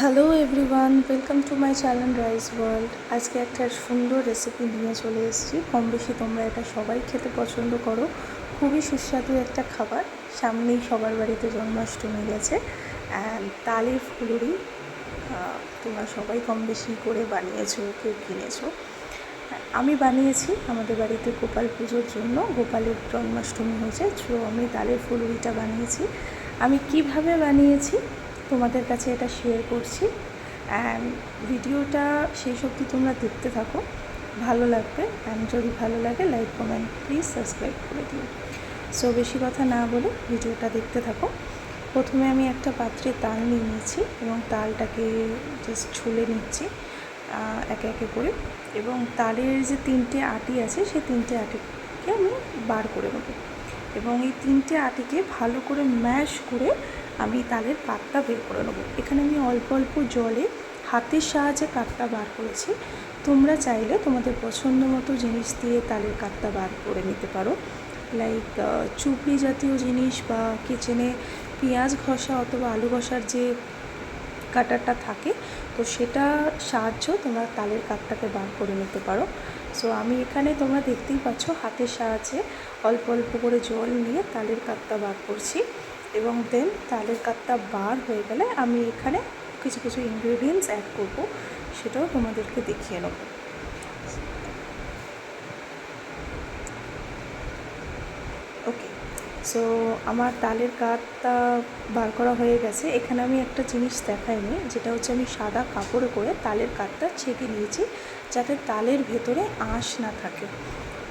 Hello everyone welcome to my channel rice world আজকে একটা সুন্দর রেসিপি নিয়ে চলে এসেছি। কম বেশি তোমরা এটা সবাই খেতে পছন্দ করো। খুবই সুস্বাদু একটা খাবার। সামনেই সবার বাড়িতে জন্মাষ্টমী গেছে। অ্যান্ড তালের ফুলুরি তোমরা সবাই কম বেশি করে বানিয়েছো, কেউ কিনেছো। আমি বানিয়েছি আমাদের বাড়িতে গোপাল পুজোর জন্য। গোপালের জন্মাষ্টমী হয়েছে, তো আমি তালের ফুলুরিটা বানিয়েছি। আমি কীভাবে বানিয়েছি? তোমাদের কাছে এটা শেয়ার করছি। অ্যান্ড ভিডিওটা শেষ অবধি তোমরা দেখতে থাকো। ভালো লাগবে অ্যান্ড যদি ভালো লাগে লাইক কমেন্ট প্লিজ সাবস্ক্রাইব করে দিও। সো বেশি কথা না বলে ভিডিওটা দেখতে থাকো। প্রথমে আমি একটা পাত্রে তাল নিয়ে নিয়েছি এবং তালটাকে জাস্ট ছুলে নিচ্ছি একে একে করে। এবং তালের যে তিনটে আটি আছে, সেই তিনটে আটিকে আমি বার করে নেব। এবং এই তিনটে আটিকে ভালো করে ম্যাশ করে আমি তালের কাঠটা বের করে নেব। এখানে আমি অল্প অল্প জলে হাতের সাহায্যে কাঠটা বার করেছি। তোমরা চাইলে তোমাদের পছন্দ মতো জিনিস দিয়ে তালের কাঠটা বার করে নিতে পারো। লাইক চুপড়ি জাতীয় জিনিস বা কিচেনে পেঁয়াজ ঘষা অথবা আলু ঘষার যে কাটারটা থাকে, তো সেটা সাহায্য তোমরা তালের কাঠটাকে বার করে নিতে পারো। সো আমি এখানে তোমরা দেখতেই পাচ্ছ হাতের সাহায্যে অল্প অল্প করে জল নিয়ে তালের কাঠটা বার করছি। এবং দেন তালের কাঠটা বার হয়ে গেলে আমি এখানে কিছু কিছু ইনগ্রেডিয়েন্টস অ্যাড করব, সেটাও তোমাদেরকে দেখিয়ে নেব। ওকে সো আমার তালের কাঠটা বার করা হয়ে গেছে। এখানে আমি একটা জিনিস দেখাইনি, যেটা হচ্ছে আমি সাদা কাপড়ে করে তালের কাঠটা ছেঁকে নিয়েছি, যাতে তালের ভেতরে আঁশ না থাকে।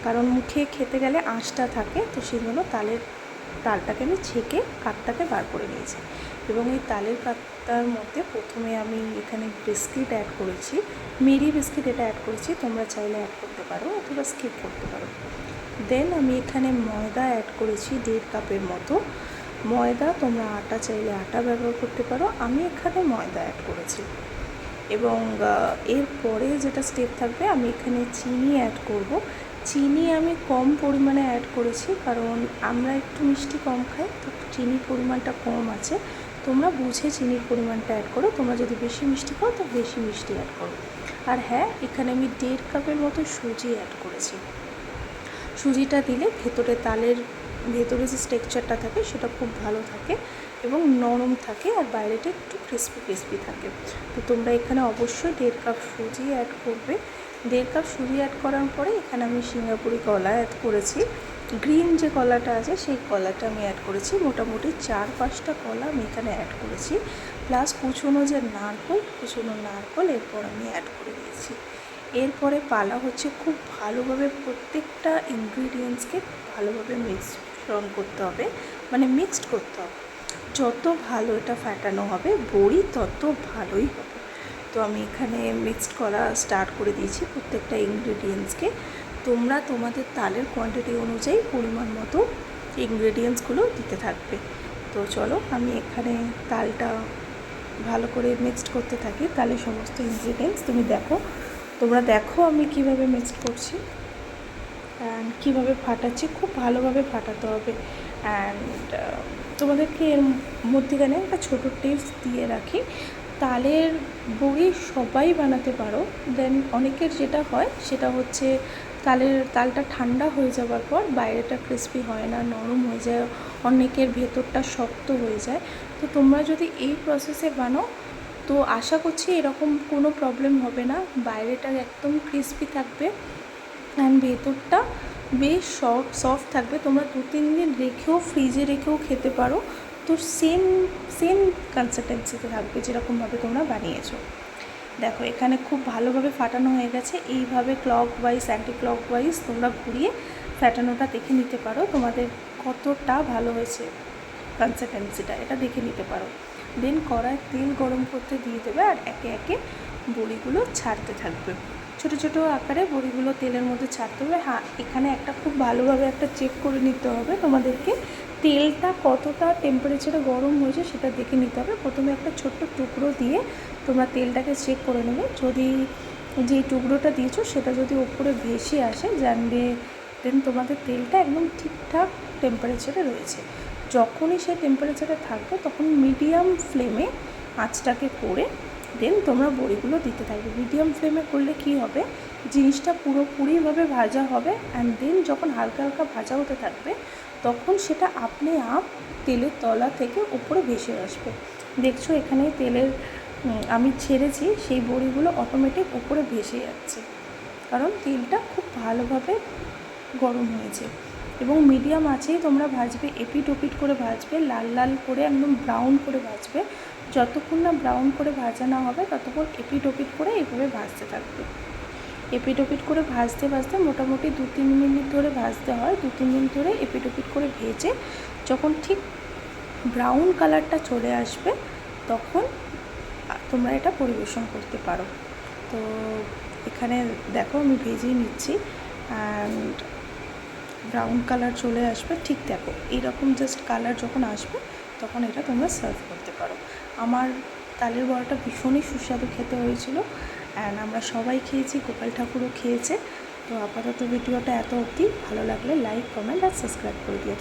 কারণ মুখে খেতে গেলে আঁশটা থাকে, তো জন্য তালের তালটাকে আমি ছেঁকে কাঠটাকে বার করে নিয়েছি। এবং এই তালের কাঠটার মধ্যে প্রথমে আমি এখানে বিস্কিট অ্যাড করেছি। মেরি বিস্কিট এটা অ্যাড করেছি, তোমরা চাইলে অ্যাড করতে পারো অথবা স্কিপ করতে পারো। দেন আমি এখানে ময়দা অ্যাড করেছি দেড় কাপের মতো। ময়দা তোমরা আটা চাইলে আটা ব্যবহার করতে পারো, আমি এখানে ময়দা অ্যাড করেছি। এবং এরপরে যেটা স্টেপ থাকবে, আমি এখানে চিনি অ্যাড করব। চিনি আমি কম পরিমাণে অ্যাড করেছি, কারণ আমরা একটু মিষ্টি কম খাই, তো চিনির পরিমাণটা কম আছে। তোমরা বুঝে চিনির পরিমাণটা অ্যাড করো, তোমরা যদি বেশি মিষ্টি খাও, তো বেশি মিষ্টি অ্যাড করো। আর হ্যাঁ এখানে আমি দেড় কাপের মতো সুজি অ্যাড করেছি। সুজিটা দিলে ভেতরে তালের, ভেতরে যে স্ট্রেকচারটা থাকে, সেটা খুব ভালো থাকে এবং নরম থাকে আর বাইরেটা একটু ক্রিস্পি ক্রিস্পি থাকে। তো তোমরা এখানে অবশ্যই দেড় কাপ সুজি অ্যাড করবে। দেড় কাপ সুজি অ্যাড করার পরে এখানে আমি সিঙ্গাপুরি কলা অ্যাড করেছি। গ্রিন যে কলাটা আছে, সেই কলাটা আমি অ্যাড করেছি। মোটামুটি চার পাঁচটা কলা আমি এখানে অ্যাড করেছি। প্লাস কুচনো যে নারকোল, কুচনো নারকোল এরপর আমি অ্যাড করে দিয়েছি। এরপরে পালা হচ্ছে খুব ভালোভাবে প্রত্যেকটা ইনগ্রিডিয়েন্টসকে ভালোভাবে মিশ্রণ করতে হবে মানে মিক্সড করতে হবে। যত ভালো এটা ফাটানো হবে, বড়ি তত ভালোই হবে। তো আমি এখানে মিক্সড করা স্টার্ট করে দিয়েছি প্রত্যেকটা ইনগ্রিডিয়েন্টসকে তোমরা তোমাদের তালের কোয়ান্টিটি অনুযায়ী পরিমাণ মতো ইনগ্রিডিয়েন্টসগুলো দিতে থাকবে। তো চলো, আমি এখানে তালটা ভালো করে মিক্সড করতে থাকি। তাহলে সমস্ত ইনগ্রিডিয়েন্টস তুমি দেখো। তোমরা দেখো আমি কীভাবে মিক্সড করছি। অ্যান্ড কীভাবে ফাটাচ্ছি, খুব ভালোভাবে ফাটাতে হবে। অ্যান্ড তোমাদেরকে এর মধ্যেখানে একটা ছোটো টিপস দিয়ে রাখি। তালের বড়ি সবাই বানাতে পারো। দেন অনেকের যেটা হয়, সেটা হচ্ছে তালের, তালটা ঠান্ডা হয়ে যাওয়ার পর বাইরেটা ক্রিস্পি হয় না, নরম হয়ে যায়, অনেকের ভেতরটা শক্ত হয়ে যায়। তো তোমরা যদি এই প্রসেসে বানাও, তো আশা করছি এরকম কোনো প্রবলেম হবে না। বাইরেটা একদম ক্রিস্পি থাকবে অ্যান্ড ভেতরটা বেশ সফট সফট থাকবে। তোমরা দু তিন দিন রেখেও ফ্রিজে রেখেও খেতে পারো। তো সেম সেম কনসিস্টেন্সিতে থাকবে যেরকমভাবে তোমরা বানিয়েছো। দেখো, এখানে খুব ভালোভাবে ফাটানো হয়ে গেছে। এইভাবে clockwise anti clock wise তোমরা ঘুরিয়ে ফাটানোটা দেখে নিতে পারো। তোমাদের কতটা ভালো হয়েছে কনসিস্টেন্সিটা এটা দেখে নিতে পারো। দেন কড়ায় তেল গরম করতে দিয়ে দেবে আর একে একে বড়িগুলো ছাড়তে থাকবে। ছোট ছোট আকারে বড়িগুলো তেলের মধ্যে ছাড়তে হবে। হ্যাঁ এখানে একটা খুব ভালোভাবে একটা চেক করে নিতে হবে তোমাদেরকে। তেলটা কতটা টেম্পারেচারে গরম হয়েছে সেটা দেখে নিতে হবে। প্রথমে একটা ছোট্ট টুকরো দিয়ে তোমরা তেলটাকে চেক করে নেবে। যদি যেই টুকরোটা দিয়েছ সেটা যদি ওপরে ভেসে আসে জানবে দেন তোমাদের তেলটা একদম ঠিকঠাক টেম্পারেচারে রয়েছে। যখনই সে টেম্পারেচারে থাকবে, তখন মিডিয়াম ফ্লেমে আঁচটাকে করে দেন তোমরা বড়িগুলো দিতে থাকবে। মিডিয়াম ফ্লেমে করলে কি হবে? জিনিসটা পুরোপুরিভাবে ভাজা হবে অ্যান্ড দেন যখন হালকা হালকা ভাজা হতে থাকবে, তখন সেটা আপনি আপ তেলের তলা থেকে উপরে ভেসে আসবে। দেখছ এখানে তেলের আমি ছেড়েছি, সেই বড়িগুলো অটোমেটিক উপরে ভেসে যাচ্ছে। কারণ তেলটা খুব ভালোভাবে গরম হয়েছে। এবং মিডিয়াম আছেই, তোমরা ভাজবে, এপিট ওপিট করে ভাজবে, লাল লাল করে, একদম ব্রাউন করে ভাজবে। যতক্ষণ না ব্রাউন করে ভাজা না হবে, ততক্ষণ এপিট ওপিট করে এইভাবে ভাজতে থাকবে। এপিট ওপিট করে ভাজতে ভাজতে মোটামুটি দু তিন মিনিট ধরে ভাজতে হয়। দু তিন মিনিট ধরে এপিট ওপিট করে ভেজে যখন ঠিক ব্রাউন কালারটা চলে আসবে, তখন তোমরা এটা পরিবেশন করতে পারো। তো এখানে দেখো আমি ভেজেই নিচ্ছি অ্যান্ড ব্রাউন কালার চলে আসবে। ঠিক দেখো, এইরকম জাস্ট কালার যখন আসবে, তখন এটা তোমরা সার্ভ করতে পারো। আমার তালের বড়াটা ভীষণই সুস্বাদু খেতে হয়েছিল অ্যান্ড আমরা সবাই খেয়েছি, গোপাল ঠাকুরও খেয়েছে। তো আপাতত ভিডিওটা এত অবধি। ভালো লাগলে লাইক কমেন্ট আর সাবস্ক্রাইব করে দিও।